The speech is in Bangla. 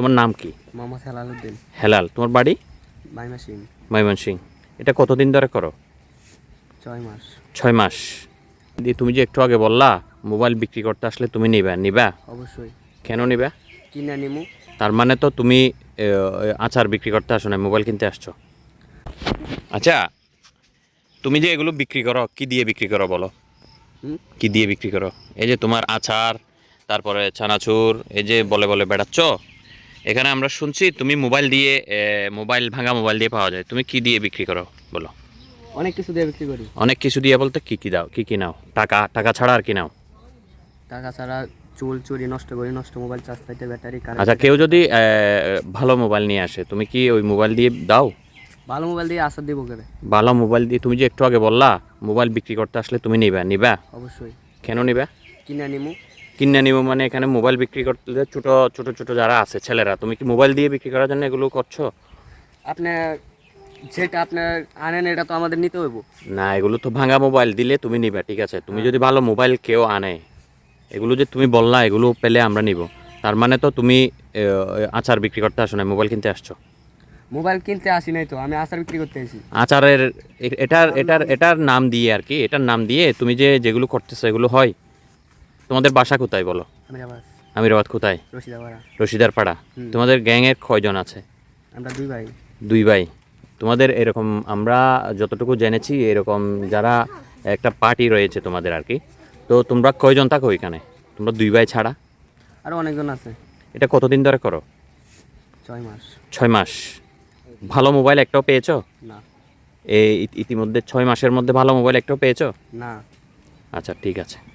তোমার নাম কি? মোহাম্মদ হেলালুদ্দিন হেলাল তোমার বাড়ি? মাইমা সিং ময়মনসিং এটা কতদিন ধরে করো? ছয় মাস। ছয় মাস। দিয়ে তুমি যে একটু আগে বললা মোবাইল বিক্রি করতে আসলে তুমি নিবা নিবা? অবশ্যই। কেন নিবা? কিনে নিমু। তার মানে তো তুমি আচার বিক্রি করতে আসো না মোবাইল কিনতে আসছো? আচ্ছা তুমি যে এগুলো বিক্রি করো কি দিয়ে বিক্রি করো বলো? কি দিয়ে বিক্রি করো? এই যে তোমার আচার তারপরে চানাচুর এই যে বলে বলে বেড়াচ্ছ এখানে আমরা শুনছি তুমি মোবাইল দিয়ে মোবাইল ভাঙা মোবাইল দিয়ে পাওয়া যায়। তুমি কি দিয়ে বিক্রি করো? বলো। অনেক কিছু দিয়ে বিক্রি করি। অনেক কিছু দিয়ে বলতে কি কি দাও কি কি নাও? টাকা টাকা ছাড়া আর কি নাও? টাকা ছাড়া চুল চুরি নষ্ট করি নষ্ট মোবাইল চার্জ পাইতে ব্যাটারি আচ্ছা কেউ যদি ভালো মোবাইল নিয়ে আসে তুমি কি ওই মোবাইল দিয়ে দাও? ভালো মোবাইল দিয়ে আসার দিব করে ভালো মোবাইল দিয়ে তুমি যে একটু আগে বললা মোবাইল বিক্রি করতে আসলে তুমি নিবা নিবা? অবশ্যই। কেন নিবা? কিনে নিমু। কিনে নিব মানে এখানে মোবাইল বিক্রি করতে ছোট ছোট ছোট যারা আছে ছেলেরা তুমি কি মোবাইল দিয়ে বিক্রি করার জন্য এগুলো করছ? আপনি যেটা আপনার আনেন এটা তো আমাদের নিতে হইব। না এগুলো তো ভাঙা মোবাইল দিলে তুমি নিবা ঠিক আছে? তুমি যদি ভালো মোবাইল কেউ আনে এগুলো যে তুমি বললা এগুলো পেলে আমরা নিব। তার মানে তো তুমি আচার বিক্রি করতে আসো না মোবাইল কিনতে আসছো? মোবাইল কিনতে আসি নাই তো আমি আচার বিক্রি করতে আসি। আচারের এটার এটার এটার নাম দিয়ে আর কি এটার নাম দিয়ে তুমি যে যেগুলো করতেছো এগুলো হয়? তোমাদের বাসা কোথায় বলো? আমি আমিরাবাদ কোথায়? রশিদার পাড়া। তোমাদের গ্যাংয়ের কয়জন আছে? আমরা দুই ভাই। দুই ভাই। তোমাদের এরকম আমরা যতটুকু জেনেছি এরকম যারা একটা পার্টি রয়েছে তোমাদের আর কি তো তোমরা কয়জন থাকো ওইখানে তোমরা দুই ভাই ছাড়া? আরও অনেকজন আছে। এটা কতদিন ধরে করো? ছয় মাস। ছয় মাস। ভালো মোবাইল একটাও পেয়েছ? না। এই ইতিমধ্যে ছয় মাসের মধ্যে ভালো মোবাইল একটাও পেয়েছ? না। আচ্ছা ঠিক আছে।